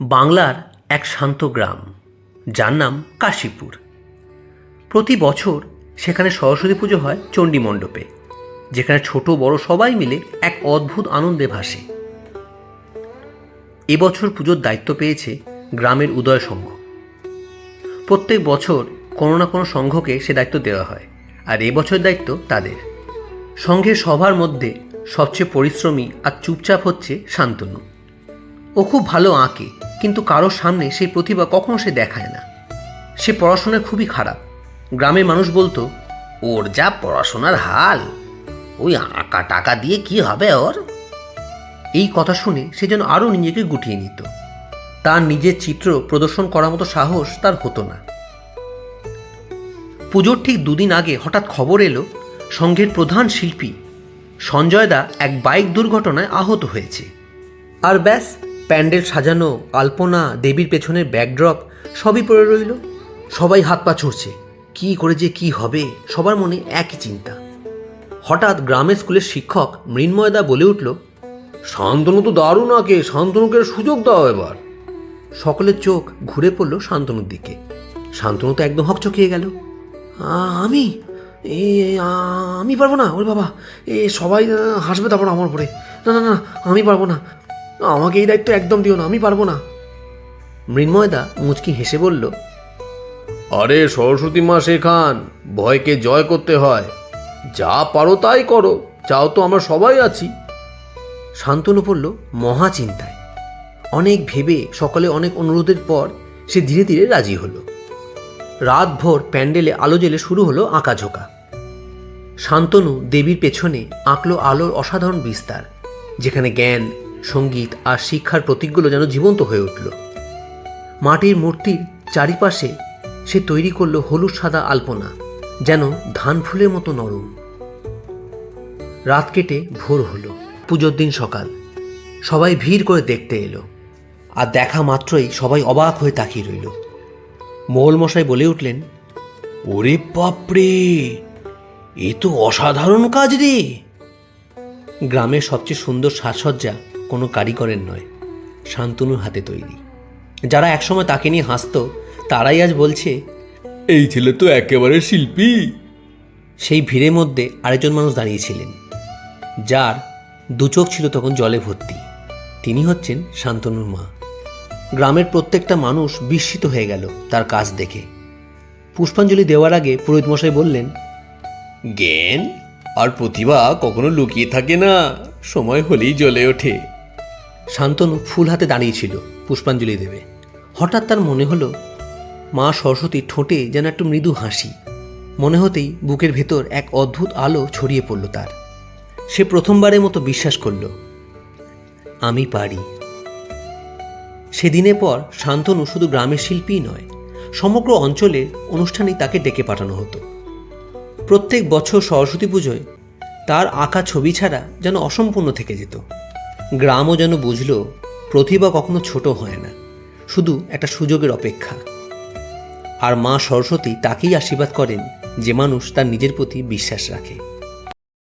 বাংলার এক শান্ত গ্রাম। যার নাম কাশীপুর। প্রতি বছর সেখানে সরস্বতী পুজো হয় চণ্ডী মণ্ডপে, যেখানে ছোট বড় সবাই মিলে এক অদ্ভুত আনন্দে ভাসে। এবছর পুজোর দায়িত্ব পেয়েছে গ্রামের উদয় সংঘ। প্রত্যেক বছর কোনো না কোনো সংঘকে সে দায়িত্ব দেওয়া হয়, আর এবছর দায়িত্ব তাদের। সংঘের সভার মধ্যে সবচেয়ে পরিশ্রমী আর চুপচাপ হচ্ছে শান্তনু। ও খুব ভালো আঁকে কিন্তু কারোর সামনে সেই প্রতিভা কখনো সে দেখায় না। সে পড়াশোনায় খুবই খারাপ। গ্রামের মানুষ বলতো, ওর যা পড়াশোনার হাল, ওই আঁকা টাকা দিয়ে কি হবে ওর? এই কথা শুনে সে যেন আরও নিজেকে গুটিয়ে নিত। তার নিজের চিত্র প্রদর্শন করার মতো সাহস তার হতো না। পুজোর ঠিক দুদিন আগে হঠাৎ খবর এলো সংঘের প্রধান শিল্পী সঞ্জয় দা এক বাইক দুর্ঘটনায় আহত হয়েছে। আর ব্যাস প্যান্ডেল সাজানো, আলপনা, দেবীর পেছনের ব্যাকড্রপ সবই পড়ে রইল। সবাই হাত পা ছুড়ছে। কী করে যে কি হবে, সবার মনে একই চিন্তা। হঠাৎ গ্রামের স্কুলের শিক্ষক মৃন্ময়দা বলে উঠল, শান্তনু তো দারুণ আঁকে, শান্তনুকে সুযোগ দাও এবার। সকলের চোখ ঘুরে পড়ল শান্তনুর দিকে। শান্তনু তো একদম হকচকিয়ে গেল আমি? এ আমি পারব না, ওরে বাবা। এ, সবাই হাসবে তারপর আমার উপরে। না না না, আমি পারব না। আমাকে এই দায়িত্ব একদম দিও না আমি পারব না। মৃন্ময়দা মুচকি হেসে বলল আরে সরস্বতী মা শেখান ভয়কে জয় করতে হয়। যা পারো তাই করো চাও তো আমরা সবাই আছি। শান্তনু পড়ল মহা চিন্তায়। অনেক ভেবে সকলে অনেক অনুরোধের পর সে ধীরে ধীরে রাজি হলো। রাত ভোর প্যান্ডেলে আলো জেলে শুরু হলো আঁকাঝোঁকা শান্তনু দেবীর পেছনে আঁকলো আলোর অসাধারণ বিস্তার যেখানে জ্ঞান সংগীত আর শিক্ষার প্রতীকগুলো যেন জীবন্ত হয়ে উঠল। মাটির মূর্তির চারিপাশে সে তৈরি করল হলুদ সাদা আলপনা যেন ধান ফুলের মতো নরম। রাত কেটে ভোর হলো পুজোর দিন সকাল। সবাই ভিড় করে দেখতে এলো আর দেখা মাত্রই সবাই অবাক হয়ে তাকিয়ে রইল। মশাই বলে উঠলেন ওরে বাপরে এ তো অসাধারণ কাজ রে! গ্রামের সবচেয়ে সুন্দর সাজসজ্জা কোনো কারিগরের নয় শান্তনুর হাতে তৈরি। যারা একসময় তাকে নিয়ে হাসতো তারাই আজ বলছে এই ছেলে তো একেবারে শিল্পী। সেই ভিড়ের মধ্যে আরেকজন মানুষ দাঁড়িয়েছিলেন যার দু চোখ ছিল তখন জলে ভর্তি। তিনি হচ্ছেন শান্তনুর মা। গ্রামের প্রত্যেকটা মানুষ বিস্মিত হয়ে গেল তার কাজ দেখে। পুষ্পাঞ্জলি দেওয়ার আগে পুরোহিত মশাই বললেন জ্ঞান আর প্রতিভা কখনো লুকিয়ে থাকে না সময় হলেই জ্বলে ওঠে। শান্তনু ফুল হাতে দাঁড়িয়েছিল পুষ্পাঞ্জলি দেবে। হঠাৎ তার মনে হলো, মা সরস্বতী ঠোঁটে যেন একটু মৃদু হাসি। মনে হতেই বুকের ভেতর এক অদ্ভুত আলো ছড়িয়ে পড়ল তার। সে প্রথমবারের মতো বিশ্বাস করল, আমি পারি। সেদিনের পর শান্তনু শুধু গ্রামের শিল্পীই নয়, সমগ্র অঞ্চলের অনুষ্ঠানেই তাকে ডেকে পাঠানো হতো। প্রত্যেক বছর সরস্বতী পুজোয় তার আঁকা ছবি ছাড়া যেন অসম্পূর্ণ থেকে যেত। গ্রামও যেন বুঝল, প্রতিভা কখনো ছোট হয় না, শুধু একটা সুযোগের অপেক্ষা। আর মা সরস্বতী তাকেই আশীর্বাদ করেন যে মানুষ তার নিজের প্রতি বিশ্বাস রাখে।